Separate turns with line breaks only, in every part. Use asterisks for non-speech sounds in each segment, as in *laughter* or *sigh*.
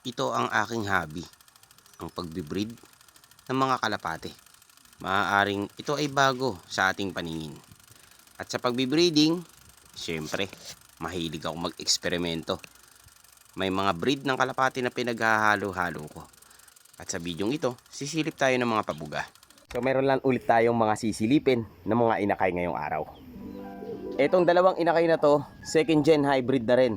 Ito ang aking hobby, ang pagbibreed ng mga kalapate. Maaaring ito ay bago sa ating paningin. At sa pagbibreeding, syempre, mahilig ako mag-eksperimento. May mga breed ng kalapate na pinaghahalo-halo ko. At sa bidyong ito, sisilip tayo ng mga pabuga. So meron lang ulit tayong mga sisilipin ng mga inakay ngayong araw. Etong dalawang inakay na to, second gen hybrid na rin.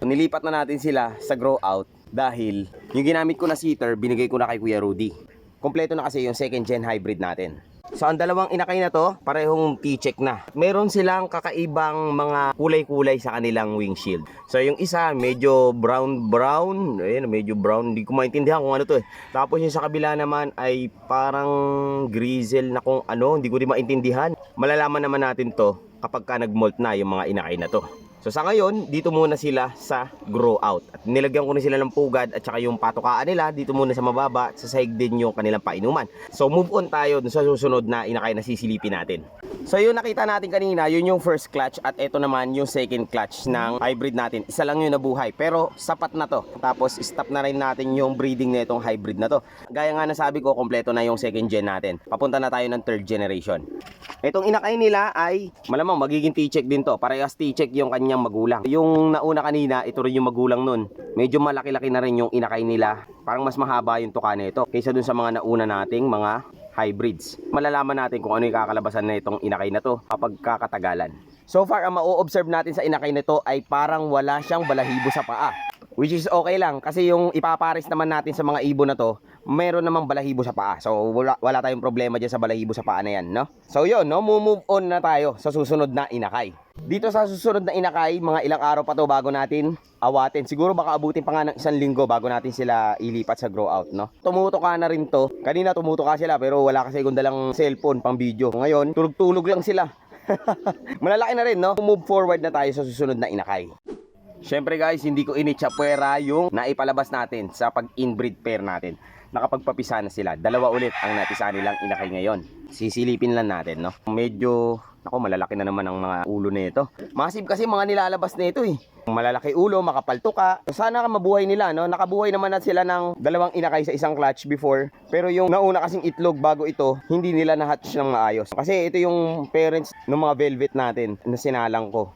Nilipat na natin sila sa grow out dahil yung ginamit ko na seater, binigay ko na kay Kuya Rudy. Kompleto na kasi yung second gen hybrid natin. So ang dalawang inakay na to, parehong T-check na. Meron silang kakaibang mga kulay-kulay sa kanilang windshield. So yung isa medyo brown brown, ayun medyo brown, hindi ko maintindihan kung ano to eh. Tapos yung sa kabila naman ay parang grizzle na kung ano, hindi ko rin maintindihan. Malalaman naman natin to kapag ka nag-molt na yung mga inakay na to. So sa ngayon, dito muna sila sa grow out. At nilagyan ko na sila ng pugad at saka yung patukaan nila dito muna sa mababa at sa sahig din yung kanilang painuman. So move on tayo sa susunod na inakay na sisilipin natin. So yung nakita natin kanina, yun yung first clutch at ito naman yung second clutch ng hybrid natin. Isa lang yung nabuhay pero sapat na to. Tapos stop na rin natin yung breeding na itong hybrid na to. Gaya nga nasabi ko, kompleto na yung second gen natin. Papunta na tayo ng third generation. Itong inakay nila ay malamang magiging T-check din to. Parehas T-check yung kanyang magulang. Yung nauna kanina, ito rin yung magulang nun. Medyo malaki-laki na rin yung inakay nila. Parang mas mahaba yung tuka nito kaysa dun sa mga nauna nating mga hybrids. Malalaman natin kung ano yung kakalabasan na itong inakay na to kapag kakatagalan. So far, ang ma-observe natin sa inakay na to ay parang wala siyang balahibo sa paa. Which is okay lang kasi yung ipapares naman natin sa mga ibon na to, meron namang balahibo sa paa. So wala, wala tayong problema dyan sa balahibo sa paa na yan, no? So yun, no? Move on na tayo sa susunod na inakay. Dito sa susunod na inakay, mga ilang araw pa to bago natin awatin. Siguro baka abutin pa nga ng isang linggo bago natin sila ilipat sa grow out, no? Tumuto ka na rin to. Kanina tumuto ka sila pero wala kasi kung dalang cellphone pang video. Ngayon, tulog-tulog lang sila. *laughs* Malalaki na rin, no? Move forward na tayo sa susunod na inakay. Siyempre guys, hindi ko initsapwera yung naipalabas natin sa pag-inbreed pair natin. Nakapagpapisa na sila. Dalawa ulit ang napisa nilang inakay ngayon. Sisilipin lang natin, no? Medyo, ako malalaki na naman ang mga ulo nito. Massive kasi mga nilalabas nito eh. Malalaki ulo, makapal tuka. Sana ka mabuhay nila, no? Nakabuhay naman na sila ng dalawang inakay sa isang clutch before. Pero yung nauna kasing itlog bago ito, hindi nila na-hatch ng maayos. Kasi ito yung parents ng mga velvet natin na sinalang ko.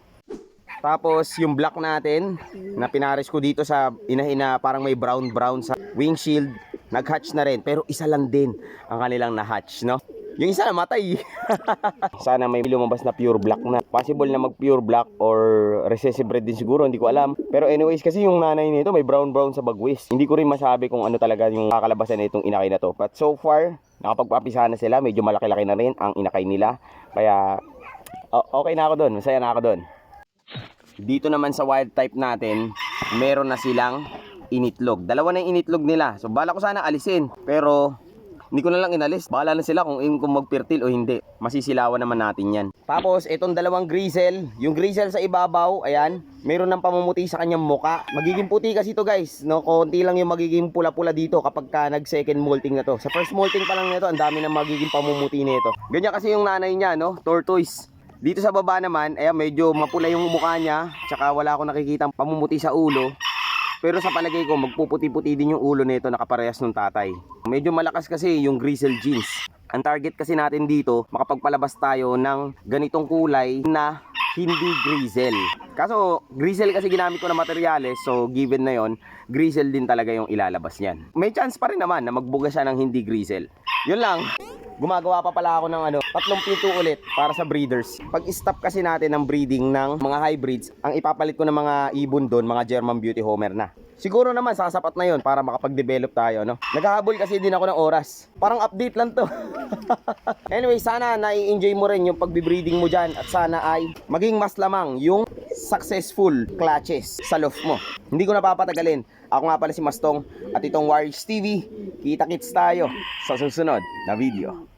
Tapos yung black natin na pinares ko dito sa inahin na parang may brown brown sa windshield, nag-hatch na rin pero isa lang din ang kanilang na-hatch, no? Yung isa namatay. *laughs* Sana may lumabas na pure black na. Possible na mag pure black or recessive red din siguro, hindi ko alam. Pero anyways, kasi yung nanay nito may brown brown sa bagwis. Hindi ko rin masabi kung ano talaga yung kakalabasan na itong inakay na to. But so far, nakapagpapisa na sila, medyo malaki-laki na rin ang inakay nila. Kaya okay na ako doon, masaya na ako doon. Dito naman sa wild type natin, meron na silang initlog. Dalawa na yung initlog nila. So bala ko sana alisin. Pero hindi ko na lang inalis. Bahala na sila kung, kung magpirtil o hindi. Masisilawan naman natin yan. Tapos itong dalawang grizzle. Yung grizzle sa ibabaw, ayan. Meron ng pamumuti sa kanyang muka. Magiging puti kasi to guys. No? Konti lang yung magiging pula-pula dito kapag ka nag second molting na to. Sa first molting pa lang nito, ang dami na magiging pamumuti nito. Ganyan kasi yung nanay niya, no? Tortoise. Dito sa baba naman, ayan, medyo mapula yung mukha niya. Tsaka wala akong nakikita pamumuti sa ulo. Pero sa palagay ko, magpuputi-puti din yung ulo nito nakaparehas ng tatay. Medyo malakas kasi yung grizzle jeans. Ang target kasi natin dito, makapagpalabas tayo ng ganitong kulay na hindi grizzle. Kaso, grizzle kasi ginamit ko na materyales, so given na yon grizzle din talaga yung ilalabas niyan. May chance pa rin naman na magbuga siya ng hindi grizzle. Yun lang. Gumagawa pa pala ako ng ano, tatlong pinto ulit para sa breeders. Pag stop kasi natin ng breeding ng mga hybrids, ang ipapalit ko ng mga ibon doon, mga German Beauty Homer na. Siguro naman sasapat na yon para makapag-develop tayo, no? Naghahabol kasi din ako ng oras. Parang update lang to. *laughs* anyway, sana nai-enjoy mo rin yung pagbe-breeding mo dyan at sana ay maging mas lamang yung successful clutches sa loft mo. Hindi ko napapatagalin. Ako nga pala si Mastong at itong Warriors TV. Kita-kits tayo sa susunod na video.